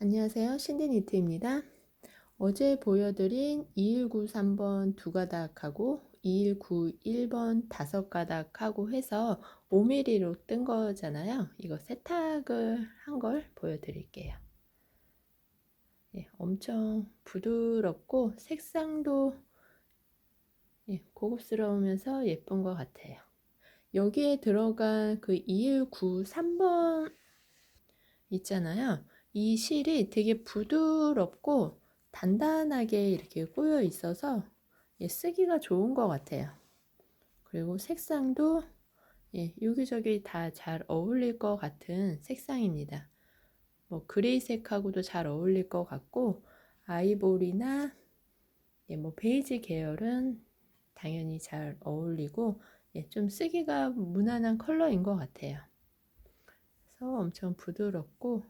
안녕하세요. 신디니트입니다. 어제 보여드린 2193번 두 가닥하고 2191번 다섯 가닥하고 해서 5mm로 뜬 거잖아요. 이거 세탁을 한 걸 보여드릴게요. 예, 엄청 부드럽고 색상도 예, 고급스러우면서 예쁜 것 같아요. 여기에 들어간 그 2193번 있잖아요. 이 실이 되게 부드럽고 단단하게 이렇게 꼬여 있어서 예, 쓰기가 좋은 것 같아요. 그리고 색상도 예, 여기저기 다 잘 어울릴 것 같은 색상입니다. 뭐 그레이색하고도 잘 어울릴 것 같고 아이보리나 예, 뭐 베이지 계열은 당연히 잘 어울리고 예, 좀 쓰기가 무난한 컬러인 것 같아요. 그래서 엄청 부드럽고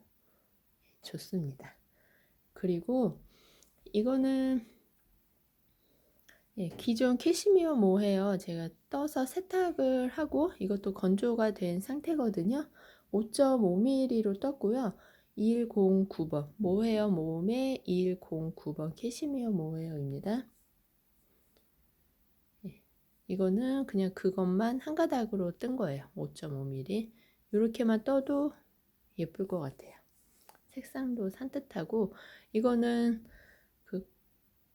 좋습니다. 그리고 이거는 예, 기존 캐시미어 모헤어 제가 떠서 세탁을 하고 이것도 건조가 된 상태거든요. 5.5mm로 떴고요. 2109번 모헤어 모음의 2109번 캐시미어 모헤어입니다. 예, 이거는 그냥 그것만 한 가닥으로 뜬 거예요. 5.5mm 이렇게만 떠도 예쁠 것 같아요. 색상도 산뜻하고 이거는 그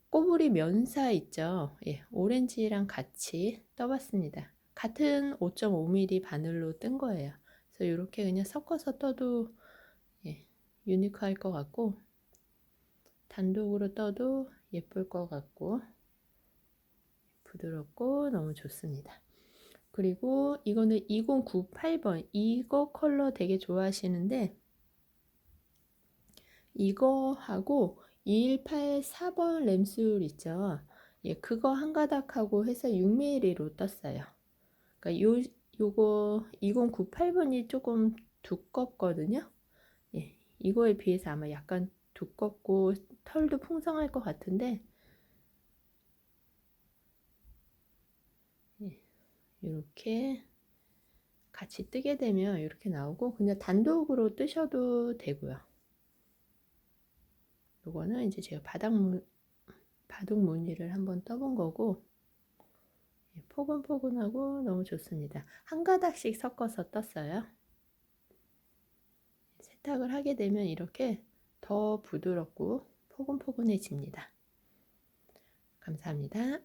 꼬부리 면사 있죠. 예, 오렌지랑 같이 떠봤습니다. 같은 5.5mm 바늘로 뜬 거예요. 그래서 이렇게 그냥 섞어서 떠도 예, 유니크할 것 같고 단독으로 떠도 예쁠 것 같고 부드럽고 너무 좋습니다. 그리고 이거는 2098번 이거 컬러 되게 좋아하시는데 이거하고 2184번 램술 있죠. 예, 그거 한 가닥하고 해서 6mm로 떴어요. 그러니까 요 요거 2098번이 조금 두껍거든요. 예, 이거에 비해서 아마 약간 두껍고 털도 풍성할 것 같은데 예, 이렇게 같이 뜨게 되면 이렇게 나오고 그냥 단독으로 뜨셔도 되고요. 요거는 이제 제가 바닥 무, 바둑 무늬를 한번 떠본 거고 예, 포근포근하고 너무 좋습니다. 한 가닥씩 섞어서 떴어요. 세탁을 하게 되면 이렇게 더 부드럽고 포근포근해집니다. 감사합니다.